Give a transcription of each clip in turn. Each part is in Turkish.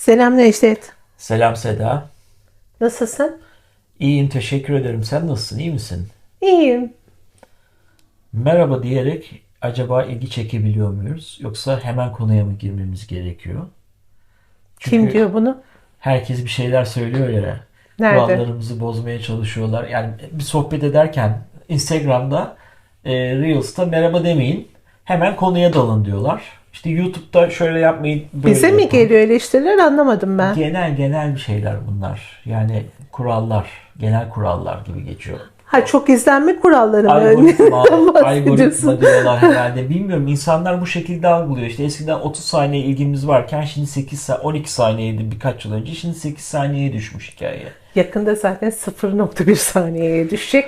Selam Necdet. Selam Seda. Nasılsın? İyiyim teşekkür ederim. Sen nasılsın? İyi misin? İyiyim. Merhaba diyerek acaba ilgi çekebiliyor muyuz? Yoksa hemen konuya mı girmemiz gerekiyor? Kim diyor bunu? Herkes bir şeyler söylüyor ya. Nerede? Kurallarımızı bozmaya çalışıyorlar. Yani bir sohbet ederken Instagram'da e, Reels'ta merhaba demeyin. Hemen konuya dalın diyorlar. İşte YouTube'da şöyle yapmayın. Böyle Bize mi yapın. geliyor eleştiriler anlamadım ben. Genel genel bir şeyler bunlar. Yani kurallar, genel kurallar gibi geçiyor. Ha çok izlenme kuralları mı? Algoritma, algoritma diyorlar herhalde. Bilmiyorum insanlar bu şekilde algılıyor. İşte eskiden 30 saniye ilgimiz varken şimdi 8 sa- 12 saniyeydi birkaç yıl önce. Şimdi 8 saniyeye düşmüş hikaye. Yakında zaten 0.1 saniyeye düşecek.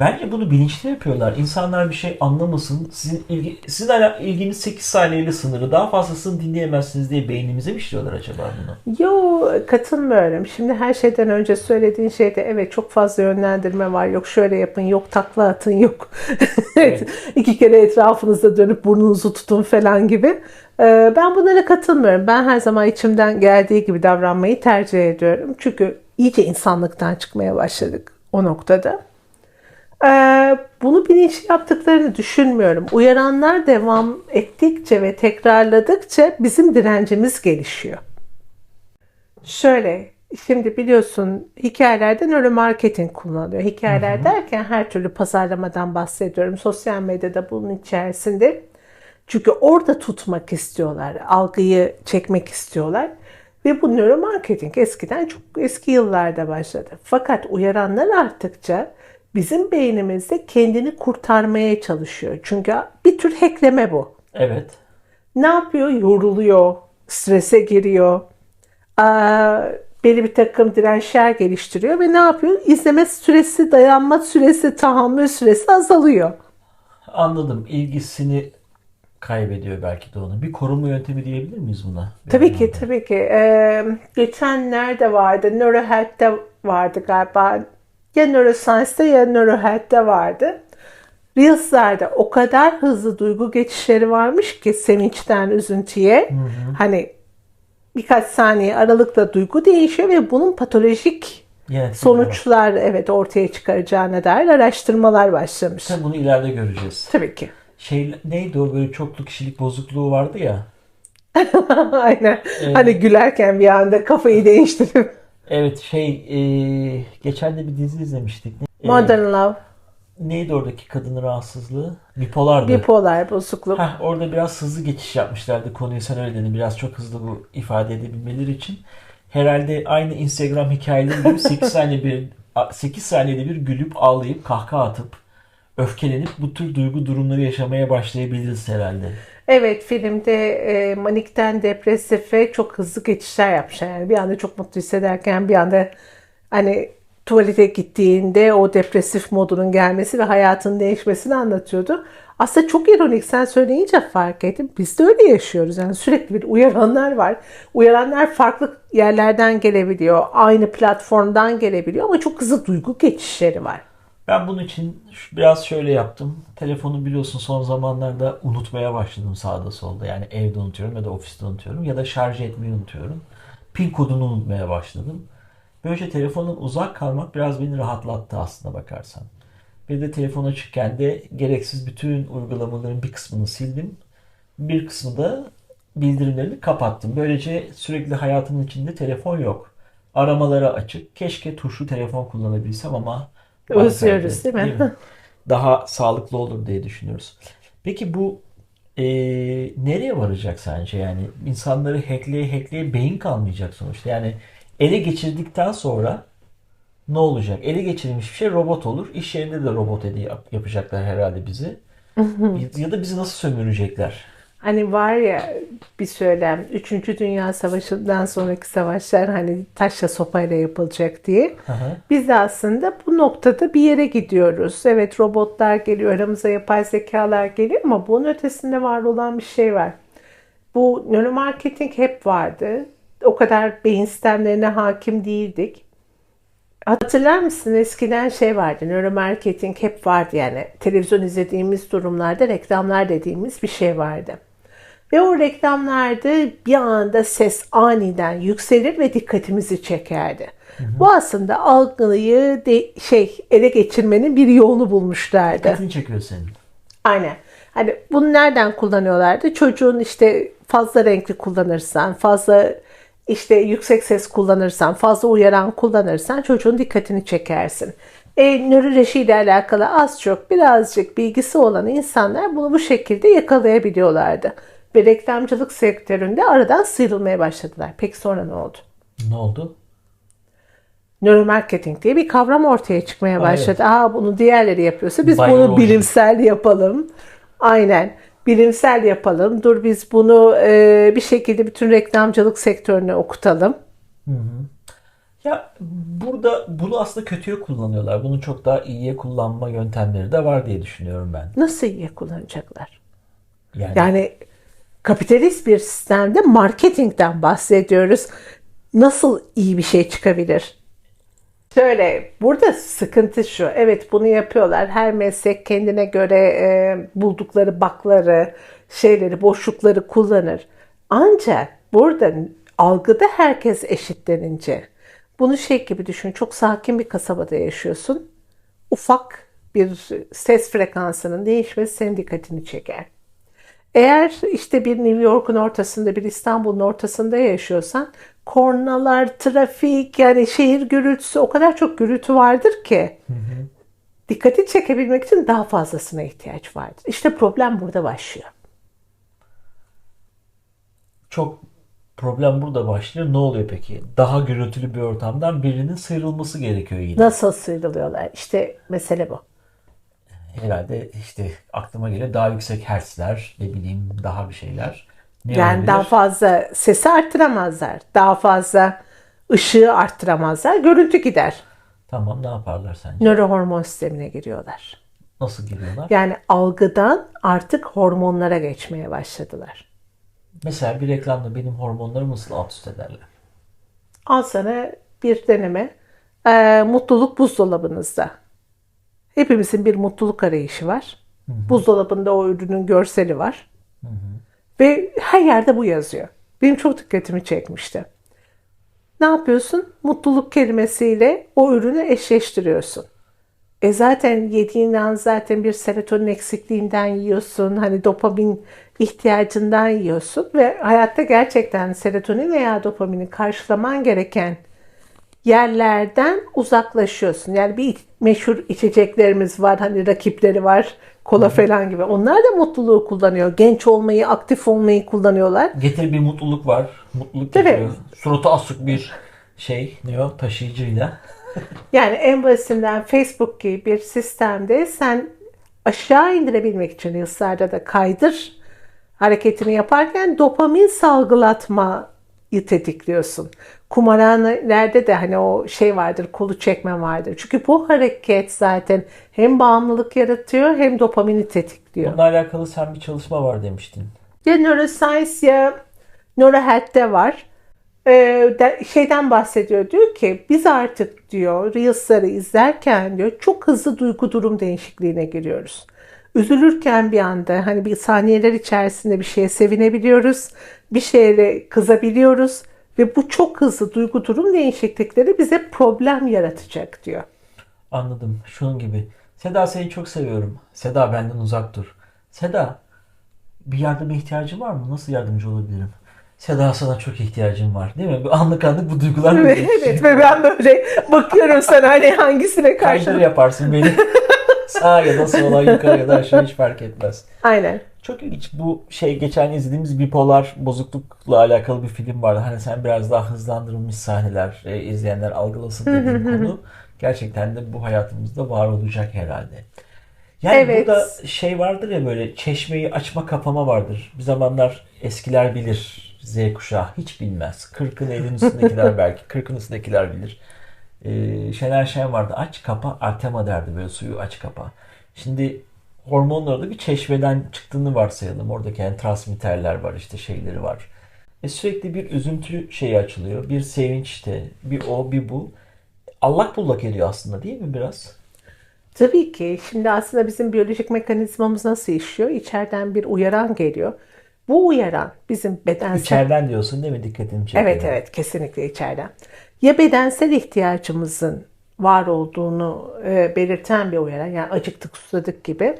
Bence bunu bilinçli yapıyorlar. İnsanlar bir şey anlamasın. Sizin ilgi, sizin ilginiz 8 saniyeyle sınırı. Daha fazlasını dinleyemezsiniz diye beynimize mi işliyorlar acaba bunu? Yo katılmıyorum. Şimdi her şeyden önce söylediğin şeyde evet çok fazla yönlendirme var. Yok şöyle yapın, yok takla atın, yok Evet. iki kere etrafınızda dönüp burnunuzu tutun falan gibi. Ee, Ben bunlara katılmıyorum. Ben her zaman içimden geldiği gibi davranmayı tercih ediyorum. Çünkü iyice insanlıktan çıkmaya başladık o noktada. Ee, Bunu bilinçli yaptıklarını düşünmüyorum. Uyaranlar devam ettikçe ve tekrarladıkça bizim direncimiz gelişiyor. Şöyle, şimdi biliyorsun hikayelerde nöromarketing kullanılıyor. Hikayeler derken her türlü pazarlamadan bahsediyorum. Sosyal medyada bunun içerisinde. Çünkü orada tutmak istiyorlar, algıyı çekmek istiyorlar. Ve bu nöromarketing eskiden çok eski yıllarda başladı. Fakat uyaranlar arttıkça bizim beynimizde kendini kurtarmaya çalışıyor. Çünkü bir tür hackleme bu Evet. ne yapıyor? Yoruluyor, strese giriyor. Aa, belli bir takım dirençler geliştiriyor ve ne yapıyor? İzleme süresi, dayanma süresi, tahammül süresi azalıyor. Anladım. İlgisini kaybediyor belki de onun. Bir koruma yöntemi diyebilir miyiz buna? Tabii ki, tabii ki. Ee, geçen nerede vardı? NeuroHealth'te vardı galiba. Ya Neuroscience'de ya NeuroHealth'te vardı. Reels'lerde o kadar hızlı duygu geçişleri varmış ki sevinçten üzüntüye. Hani birkaç saniye aralıkla duygu değişiyor ve bunun patolojik Evet, sonuçlar evet ortaya çıkaracağına dair araştırmalar başlamış. Tabii bunu ileride göreceğiz. Tabii ki. Şey neydi o böyle çoklu kişilik bozukluğu vardı ya. Aynen. Hani gülerken bir anda kafayı değiştirip Evet şey e, geçen de bir dizi izlemiştik. E, Modern Love, neydi oradaki kadının rahatsızlığı? Bipolardı. bipolar bozukluk. Heh, orada biraz hızlı geçiş yapmışlardı konuyu sen öyle dedin. Biraz çok hızlı bu ifade edebilmeleri için. Herhalde aynı Instagram hikayeleri gibi 8 saniye bir 8 saniyede bir gülüp ağlayıp kahkaha atıp öfkelenip bu tür duygu durumları yaşamaya başlayabiliriz herhalde. Evet filmde e, manikten depresife çok hızlı geçişler yapmışlar. Yani bir anda çok mutlu hissederken bir anda hani tuvalete gittiğinde o depresif modunun gelmesi ve hayatın değişmesini anlatıyordu. Aslında çok ironik sen söyleyince fark ettim. Biz de öyle yaşıyoruz. Yani sürekli bir uyaranlar var. Uyaranlar farklı yerlerden gelebiliyor. Aynı platformdan gelebiliyor ama çok hızlı duygu geçişleri var. Ben bunun için biraz şöyle yaptım. Telefonu biliyorsun son zamanlarda unutmaya başladım sağda solda. Yani evde unutuyorum ya da ofiste unutuyorum ya da şarj etmeyi unutuyorum. Pin kodunu unutmaya başladım. Böylece telefonun uzak kalmak biraz beni rahatlattı aslında bakarsan. Bir de telefon açıkken de gereksiz bütün uygulamaların bir kısmını sildim. Bir kısmı da bildirimlerini kapattım. Böylece sürekli hayatımın içinde telefon yok. Aramalara açık. Keşke tuşlu telefon kullanabilsem ama Özlüyoruz, değil mi? Daha sağlıklı olur diye düşünüyoruz. Peki bu e, nereye varacak sence? Yani insanları hackleye hackleye beyin kalmayacak sonuçta. Yani ele geçirdikten sonra ne olacak? Ele geçirilmiş bir şey robot olur. İş yerinde de robot edi yap- yapacaklar herhalde bizi. ya da bizi nasıl sömürecekler? Hani var ya bir söylem 3. Dünya Savaşı'ndan sonraki savaşlar hani taşla sopayla yapılacak diye. Hı hı. Biz de aslında bu noktada bir yere gidiyoruz. Evet robotlar geliyor, aramıza yapay zekalar geliyor ama bunun ötesinde var olan bir şey var. Bu nöromarketing hep vardı. O kadar beyin sistemlerine hakim değildik. Hatırlar mısın eskiden şey vardı, nöromarketing hep vardı yani televizyon izlediğimiz durumlarda reklamlar dediğimiz bir şey vardı. Ve o reklamlarda bir anda ses aniden yükselir ve dikkatimizi çekerdi. Bu aslında algıyı de, şey ele geçirmenin bir yolunu bulmuşlardı. Dikkatini çekiyor senin. Aynen. Hani bunu nereden kullanıyorlardı? Çocuğun işte fazla renkli kullanırsan, fazla işte yüksek ses kullanırsan, fazla uyaran kullanırsan çocuğun dikkatini çekersin. E, nöroloji ile alakalı az çok birazcık bilgisi olan insanlar bunu bu şekilde yakalayabiliyorlardı. Ve reklamcılık sektöründe aradan sıyrılmaya başladılar. Peki sonra ne oldu? Ne oldu? Nöromarketing diye bir kavram ortaya çıkmaya Aa, başladı. Aa bunu diğerleri yapıyorsa biz bunu Biyoloji. bilimsel yapalım. Aynen. Bilimsel yapalım. Dur biz bunu e, bir şekilde bütün reklamcılık sektörüne okutalım. Ya burada bunu aslında kötüye kullanıyorlar. Bunu çok daha iyiye kullanma yöntemleri de var diye düşünüyorum ben. Nasıl iyi kullanacaklar? Yani, Yani kapitalist bir sistemde marketingten bahsediyoruz. Nasıl iyi bir şey çıkabilir? Şöyle, burada sıkıntı şu. Evet bunu yapıyorlar. Her meslek kendine göre e, buldukları bakları, şeyleri, boşlukları kullanır. Ancak burada algıda herkes eşitlenince, bunu şey gibi düşün. Çok sakin bir kasabada yaşıyorsun. Ufak bir ses frekansının değişmesi senin dikkatini çeker. Eğer işte bir New York'un ortasında, bir İstanbul'un ortasında yaşıyorsan kornalar, trafik yani şehir gürültüsü o kadar çok gürültü vardır ki dikkati çekebilmek için daha fazlasına ihtiyaç vardır. İşte problem burada başlıyor. çok problem burada başlıyor. Ne oluyor peki? Daha gürültülü bir ortamdan birinin sıyrılması gerekiyor yine. Nasıl sıyrılıyorlar? İşte mesele bu. Herhalde işte aklıma geliyor daha yüksek hertzler, ne bileyim daha bir şeyler. Ne Yani olabilir? daha fazla sesi arttıramazlar. Daha fazla ışığı arttıramazlar. Görüntü gider. Tamam ne yaparlar sence? Nörohormon sistemine giriyorlar. Nasıl giriyorlar? Yani algıdan artık hormonlara geçmeye başladılar. Mesela bir reklamda benim hormonlarımı nasıl alt üst ederler? Al sana bir deneme. Ee, mutluluk buzdolabınızda. Hepimizin bir mutluluk arayışı var. Buzdolabında o ürünün görseli var. Ve her yerde bu yazıyor. Benim çok dikkatimi çekmişti. Ne yapıyorsun? Mutluluk kelimesiyle o ürünü eşleştiriyorsun. E zaten yediğin an zaten bir serotonin eksikliğinden yiyorsun. Hani dopamin ihtiyacından yiyorsun. Ve hayatta gerçekten serotonin veya dopamini karşılaman gereken yerlerden uzaklaşıyorsun. Yani bir meşhur içeceklerimiz var. Hani rakipleri var. Kola falan gibi. Onlar da mutluluğu kullanıyor. Genç olmayı, aktif olmayı kullanıyorlar. Getir bir mutluluk var. Mutluluk getiriyor. Suratı asık bir şey ne o taşıyıcıyla. Yani en basitinden Facebook gibi bir sistemde sen aşağı indirebilmek için Reels'larda da kaydır hareketini yaparken dopamin salgılatmayı tetikliyorsun. Kumarhanelerde de hani o şey vardır, kolu çekme vardır. Çünkü bu hareket zaten hem bağımlılık yaratıyor hem dopamini tetikliyor. Bununla alakalı sen bir çalışma var demiştin. Ya neuroscience ya neurohealth'te var. Ee, de- şeyden bahsediyor. Diyor ki biz artık diyor Reels'ları izlerken diyor çok hızlı duygu durum değişikliğine giriyoruz. Üzülürken bir anda hani bir saniyeler içerisinde bir şeye sevinebiliyoruz. Bir şeye kızabiliyoruz. Ve bu çok hızlı duygu durum değişiklikleri bize problem yaratacak diyor. Anladım. Şunun gibi. Seda seni çok seviyorum. Seda benden uzak dur. Seda bir yardıma ihtiyacın var mı? Nasıl yardımcı olabilirim? Seda sana çok ihtiyacım var. Değil mi? Anlık anlık bu duygular mı Evet, ve ben böyle bakıyorum sana hani hangisine Kaydır karşı. yaparsın beni. Sağa ya da sola yukarı ya da aşağı hiç fark etmez. Aynen. Çok ilginç. Bu şey geçen izlediğimiz bipolar bozuklukla alakalı bir film vardı. Hani sen biraz daha hızlandırılmış sahneler e, izleyenler algılasın dediğin konu. Gerçekten de bu hayatımızda var olacak herhalde. Yani Evet. burada şey vardır ya böyle çeşmeyi açma kapama vardır. Bir zamanlar eskiler bilir. Z kuşağı hiç bilmez. Kırkın elin üstündekiler belki. Kırkın üstündekiler bilir. Ee, Şener Şen vardı. Aç kapa Artema derdi böyle suyu aç kapa. Şimdi hormonlar da bir çeşmeden çıktığını varsayalım. Oradaki yani transmitterler var işte şeyleri var. E sürekli bir üzüntü şeyi açılıyor. Bir sevinç işte. Bir o bir bu. Allak bullak ediyor aslında değil mi biraz? Tabii ki. Şimdi aslında bizim biyolojik mekanizmamız nasıl işliyor? İçeriden bir uyaran geliyor. Bu uyaran bizim bedensel İçeriden diyorsun değil mi? Dikkatimi çekiyor. Evet evet kesinlikle içeriden. Ya bedensel ihtiyacımızın var olduğunu e, belirten bir uyaran yani acıktık susadık gibi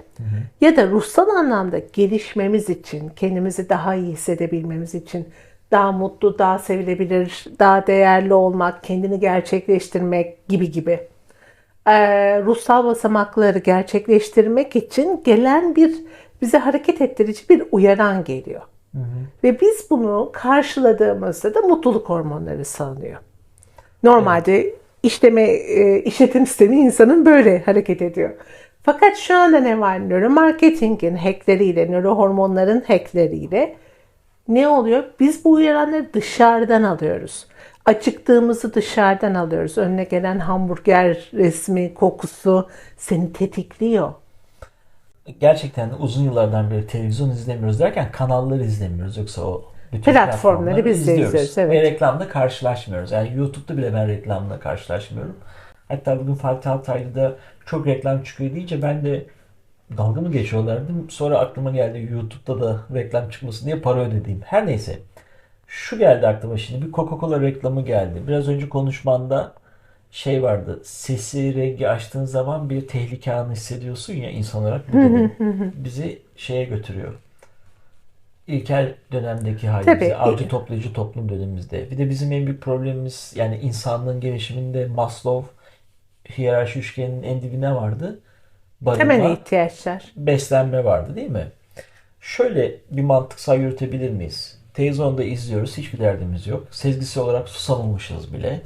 ya da ruhsal anlamda gelişmemiz için kendimizi daha iyi hissedebilmemiz için daha mutlu, daha sevilebilir, daha değerli olmak, kendini gerçekleştirmek gibi gibi e, ruhsal basamakları gerçekleştirmek için gelen bir bize hareket ettirici bir uyaran geliyor. Ve biz bunu karşıladığımızda da mutluluk hormonları salınıyor. Normalde işleme, e, işletim sistemi insanın böyle hareket ediyor. Fakat şu anda ne var? Nöromarketingin hackleriyle, nörohormonların hackleriyle ne oluyor? Biz bu uyaranları dışarıdan alıyoruz. Acıktığımızı dışarıdan alıyoruz. Önüne gelen hamburger resmi, kokusu seni tetikliyor. Gerçekten de uzun yıllardan beri televizyon izlemiyoruz derken kanalları izlemiyoruz. Yoksa o bütün Platformları biz de izliyoruz. izliyoruz, evet. Ve reklamda karşılaşmıyoruz. Yani YouTube'da bile ben reklamla karşılaşmıyorum. Hatta bugün Fatih Altaylı'da çok reklam çıkıyor deyince ben de dalga mı geçiyorlar dedim. Sonra aklıma geldi YouTube'da da reklam çıkmasın diye para ödediğim. Her neyse. Şu geldi aklıma şimdi. Bir Coca-Cola reklamı geldi. Biraz önce konuşmanda şey vardı. Sesi, rengi açtığın zaman bir tehlike anı hissediyorsun ya insan olarak. Bu bizi şeye götürüyor. İlkel dönemdeki halimize, Tabii. avcı toplayıcı toplum dönemimizde. Bir de bizim en büyük problemimiz yani insanlığın gelişiminde Maslow hiyerarşi üçgeninin en dibine vardı. Barınma, Temel ihtiyaçlar. beslenme vardı değil mi? Şöyle bir mantıksal yürütebilir miyiz? Televizyonda izliyoruz, hiçbir derdimiz yok. Sezgisi olarak susamamışız bile.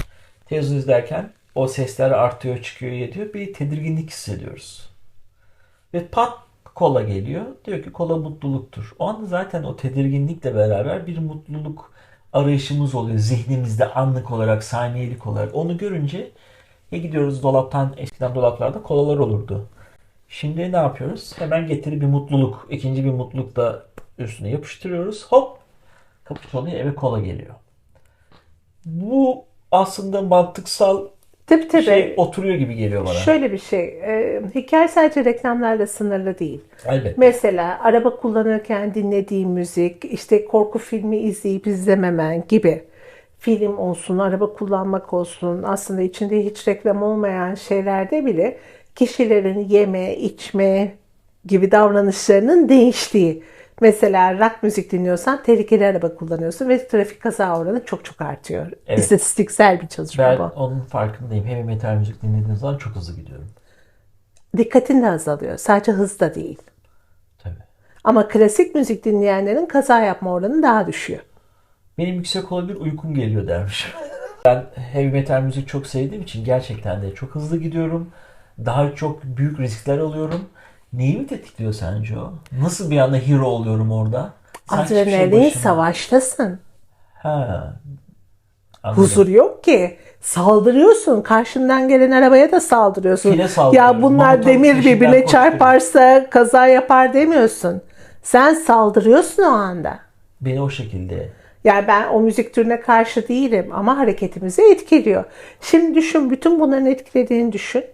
Televizyon izlerken o sesler artıyor, çıkıyor, yetiyor. Bir tedirginlik hissediyoruz. Ve pat kola geliyor. Diyor ki kola mutluluktur. O anda zaten o tedirginlikle beraber bir mutluluk arayışımız oluyor zihnimizde anlık olarak, saniyelik olarak. Onu görünce ya gidiyoruz dolaptan, eskiden dolaplarda kolalar olurdu. Şimdi ne yapıyoruz? Hemen getiri bir mutluluk, ikinci bir mutluluk da üstüne yapıştırıyoruz. Hop! Kapı çalıyor, eve kola geliyor. Bu aslında mantıksal Tabii tabii. şey oturuyor gibi geliyor bana. Şöyle bir şey. e, hikaye sadece reklamlarla sınırlı değil. Elbette. Mesela araba kullanırken dinlediğin müzik, işte korku filmi izleyip izlememen gibi. Film olsun, araba kullanmak olsun, aslında içinde hiç reklam olmayan şeylerde bile kişilerin yeme, içme gibi davranışlarının değiştiği. Mesela rock müzik dinliyorsan tehlikeli araba kullanıyorsun ve trafik kaza oranı çok çok artıyor. Evet. İstatistiksel bir çalışma Ben bu. onun farkındayım. Heavy metal müzik dinlediğim zaman çok hızlı gidiyorum. Dikkatin de azalıyor. Sadece hız da değil. Tabii. Ama klasik müzik dinleyenlerin kaza yapma oranı daha düşüyor. Benim yüksek olabilir uykum geliyor dermiş. Ben heavy metal müzik çok sevdiğim için gerçekten de çok hızlı gidiyorum. Daha çok büyük riskler alıyorum. Neyi mi tetikliyor sence o? Nasıl bir anda hero oluyorum orada? Şey Adrenalin başıma- savaştasın. Ha. Anladım. Huzur yok ki. Saldırıyorsun. Karşından gelen arabaya da saldırıyorsun. Ya bunlar Mamutun demir birbirine çarparsa kaza yapar demiyorsun. Sen saldırıyorsun o anda. Beni o şekilde. Yani ben o müzik türüne karşı değilim ama hareketimizi etkiliyor. Şimdi düşün bütün bunların etkilediğini düşün.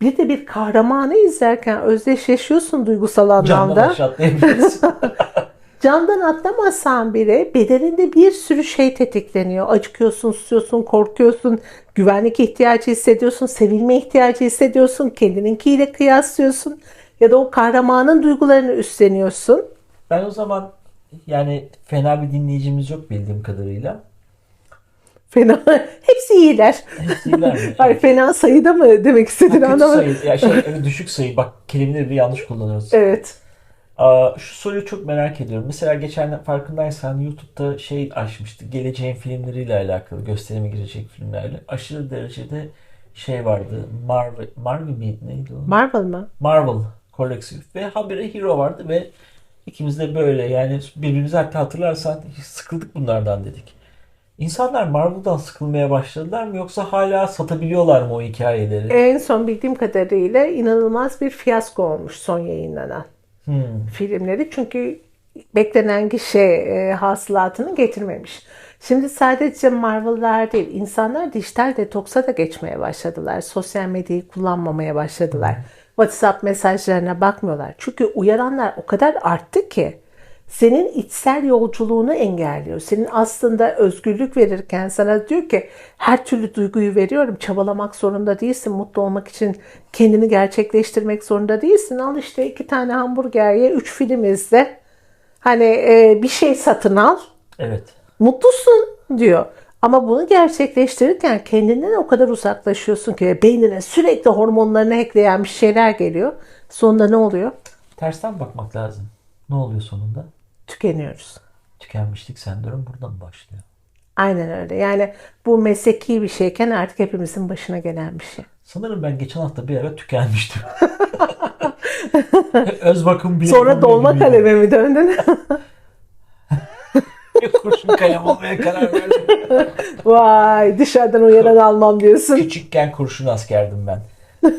Bir de bir kahramanı izlerken özdeşleşiyorsun duygusal Camdan anlamda. atlayabiliyorsun. Camdan atlamazsan bile bedeninde bir sürü şey tetikleniyor. Acıkıyorsun, susuyorsun, korkuyorsun, güvenlik ihtiyacı hissediyorsun, sevilme ihtiyacı hissediyorsun, kendininkiyle kıyaslıyorsun ya da o kahramanın duygularını üstleniyorsun. ben o zaman yani fena bir dinleyicimiz yok bildiğim kadarıyla. Fena, hepsi iyiler. Hepsi iyiler mi? Hayır, fena sayıda mı demek istedin Kötü anlamadım. sayı, ya şey, evet, düşük sayı. Bak kelimeleri yanlış kullanıyoruz. Evet. Aa, şu soruyu çok merak ediyorum. Mesela geçen farkındaysan YouTube'da şey açmıştı. Geleceğin filmleriyle alakalı, gösterime girecek filmlerle. Aşırı derecede şey vardı. Marvel, Marvel miydi neydi o? Marvel mı? Marvel kolektif ve habire hero vardı ve ikimiz de böyle yani birbirimizi hatta hatırlarsan sıkıldık bunlardan dedik. İnsanlar Marvel'dan sıkılmaya başladılar mı yoksa hala satabiliyorlar mı o hikayeleri? En son bildiğim kadarıyla inanılmaz bir fiyasko olmuş son yayınlanan Hmm. filmleri. Çünkü beklenen kişi e, hasılatını getirmemiş. Şimdi sadece Marvel'lar değil, insanlar dijital detoksa da geçmeye başladılar. Sosyal medyayı kullanmamaya başladılar. WhatsApp mesajlarına bakmıyorlar. Çünkü uyaranlar o kadar arttı ki senin içsel yolculuğunu engelliyor. Senin aslında özgürlük verirken sana diyor ki her türlü duyguyu veriyorum. Çabalamak zorunda değilsin. Mutlu olmak için kendini gerçekleştirmek zorunda değilsin. Al işte iki tane hamburger ye, üç film izle. Hani e, bir şey satın al. Evet. Mutlusun diyor. Ama bunu gerçekleştirirken kendinden o kadar uzaklaşıyorsun ki beynine sürekli hormonlarını ekleyen bir şeyler geliyor. Sonunda ne oluyor? Tersten bakmak lazım. Ne oluyor sonunda? Tükeniyoruz. Tükenmişlik sendromu buradan başlıyor. Aynen öyle. Yani bu mesleki bir şeyken artık hepimizin başına gelen bir şey. Sanırım ben geçen hafta bir ara tükenmiştim. Öz bakım bile Sonra dolma kaleme mi döndün? Kurşun kalem olmaya karar verdim. Vay dışarıdan uyaran almam diyorsun. Küçükken kurşun askerdim ben.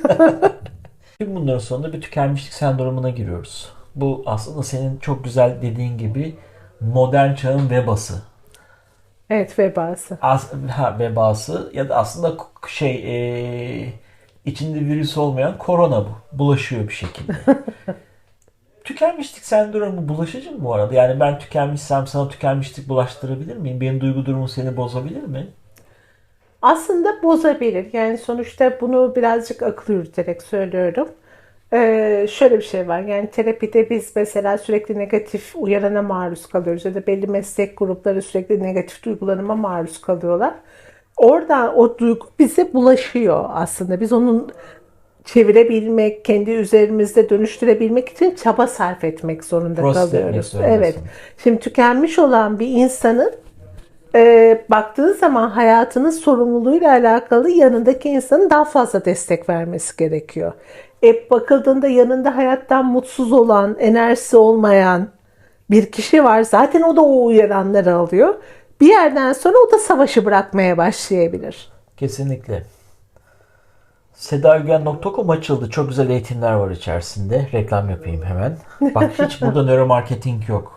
Tüm bunların sonunda bir tükenmişlik sendromuna giriyoruz. Bu aslında senin çok güzel dediğin gibi modern çağın vebası. Evet vebası. As ha, vebası ya da aslında şey e, içinde virüs olmayan korona bu. Bulaşıyor bir şekilde. tükenmişlik sendromu bulaşıcı mı bu arada? Yani ben tükenmişsem sana tükenmişlik bulaştırabilir miyim? Benim duygu durumum seni bozabilir mi? Aslında bozabilir. Yani sonuçta bunu birazcık akıl yürüterek söylüyorum. Ee, şöyle bir şey var. Yani terapide biz mesela sürekli negatif uyarana maruz kalıyoruz ya da belli meslek grupları sürekli negatif duygulanıma maruz kalıyorlar. Oradan o duygu bize bulaşıyor aslında. Biz onun çevirebilmek, kendi üzerimizde dönüştürebilmek için çaba sarf etmek zorunda etmek kalıyoruz. Evet. Şimdi tükenmiş olan bir insanın e, baktığı zaman hayatının sorumluluğuyla alakalı yanındaki insanın daha fazla destek vermesi gerekiyor. E, bakıldığında yanında hayattan mutsuz olan, enerjisi olmayan bir kişi var. Zaten o da o uyaranları alıyor. Bir yerden sonra o da savaşı bırakmaya başlayabilir. Kesinlikle. Sedagügen.com açıldı. Çok güzel eğitimler var içerisinde. Reklam yapayım hemen. Bak hiç burada nöromarketing yok.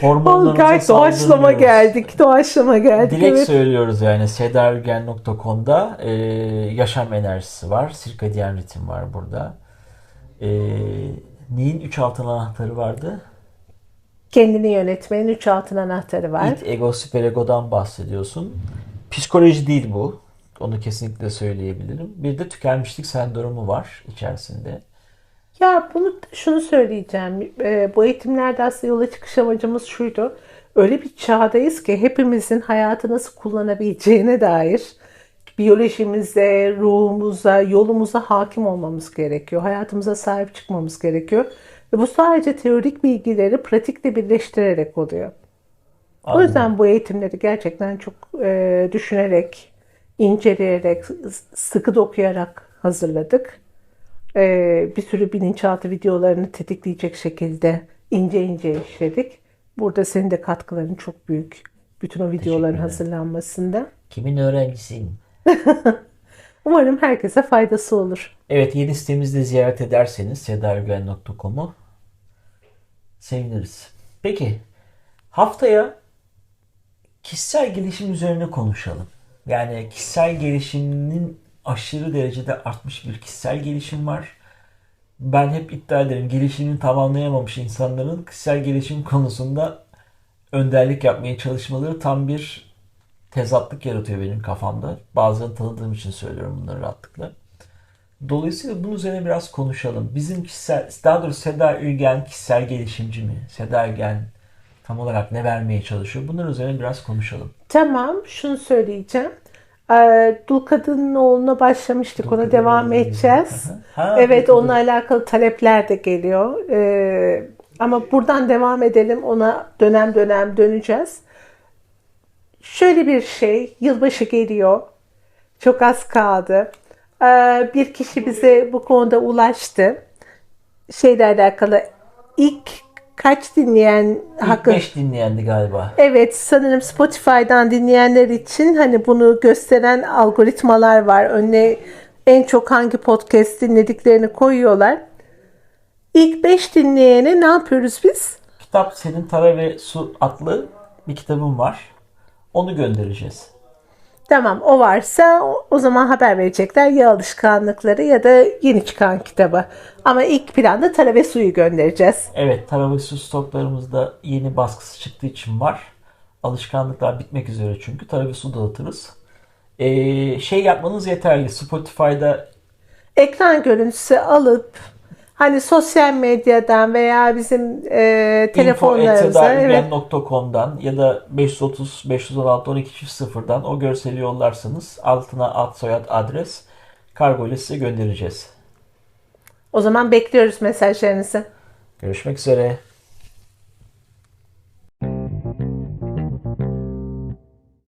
Hormonlarınıza Gayet doğaçlama geldik. Doğaçlama geldik. Direkt evet. söylüyoruz yani sedagügen.com'da e, yaşam enerjisi var. Sirkadiyen ritim var burada. E, neyin üç altın anahtarı vardı? Kendini yönetmenin üç altın anahtarı var. İt, ego, süperegodan bahsediyorsun. Psikoloji değil bu. Onu kesinlikle söyleyebilirim. Bir de tükenmişlik sendromu var içerisinde. Ya bunu şunu söyleyeceğim. Ee, bu eğitimlerde aslında yola çıkış amacımız şuydu. Öyle bir çağdayız ki hepimizin hayatı nasıl kullanabileceğine dair biyolojimize, ruhumuza, yolumuza hakim olmamız gerekiyor. Hayatımıza sahip çıkmamız gerekiyor. Ve bu sadece teorik bilgileri pratikle birleştirerek oluyor. O yüzden bu eğitimleri gerçekten çok e, düşünerek, inceleyerek, sıkı dokuyarak hazırladık. E, bir sürü bilinçaltı videolarını tetikleyecek şekilde ince ince işledik. Burada senin de katkıların çok büyük. Bütün o videoların hazırlanmasında. Kimin öğrencisiyim? Umarım herkese faydası olur. Evet yeni sitemizde ziyaret ederseniz sedagügen.com'u seviniriz. Peki haftaya kişisel gelişim üzerine konuşalım. Yani kişisel gelişiminin aşırı derecede artmış bir kişisel gelişim var. Ben hep iddia ederim gelişimini tamamlayamamış insanların kişisel gelişim konusunda önderlik yapmaya çalışmaları tam bir tezatlık yaratıyor benim kafamda. Bazılarını tanıdığım için söylüyorum bunları rahatlıkla. Dolayısıyla bunun üzerine biraz konuşalım. Bizim kişisel, daha doğrusu Seda Ülgen kişisel gelişimci mi? Seda Ülgen tam olarak ne vermeye çalışıyor? Bunların üzerine biraz konuşalım. Tamam, şunu söyleyeceğim. Ee, Dul Kadın'ın oğluna başlamıştık. Ona devam edeceğiz. Ha, Evet, Dul onunla alakalı talepler de geliyor. Ee, ama buradan devam edelim. Ona dönem dönem döneceğiz. Şöyle bir şey, yılbaşı geliyor. Çok az kaldı. Ee, bir kişi bize bu konuda ulaştı. Şeyle alakalı ilk kaç dinleyen hakkı 5 dinleyendi galiba. Evet sanırım Spotify'dan dinleyenler için hani bunu gösteren algoritmalar var. Önüne en çok hangi podcast dinlediklerini koyuyorlar. İlk 5 dinleyene ne yapıyoruz biz? Kitap Senin Tara ve Su adlı bir kitabım var. Onu göndereceğiz. Tamam o varsa o- zaman haber verecekler ya alışkanlıkları ya da yeni çıkan kitabı. Ama ilk planda talebe suyu göndereceğiz. Evet, tara ve su stoklarımızda yeni baskısı çıktığı için var. Alışkanlıklar bitmek üzere çünkü tara ve su dağıtırız. Ee, şey yapmanız yeterli. Spotify'da Ekran görüntüsü alıp hani sosyal medyadan veya bizim e, telefonlarımıza evet, info.ergen.com'dan ya da 530 516 12 çift sıfırdan o görseli yollarsanız altına ad soyad adres kargo ile size göndereceğiz. o zaman bekliyoruz mesajlarınızı. Görüşmek üzere.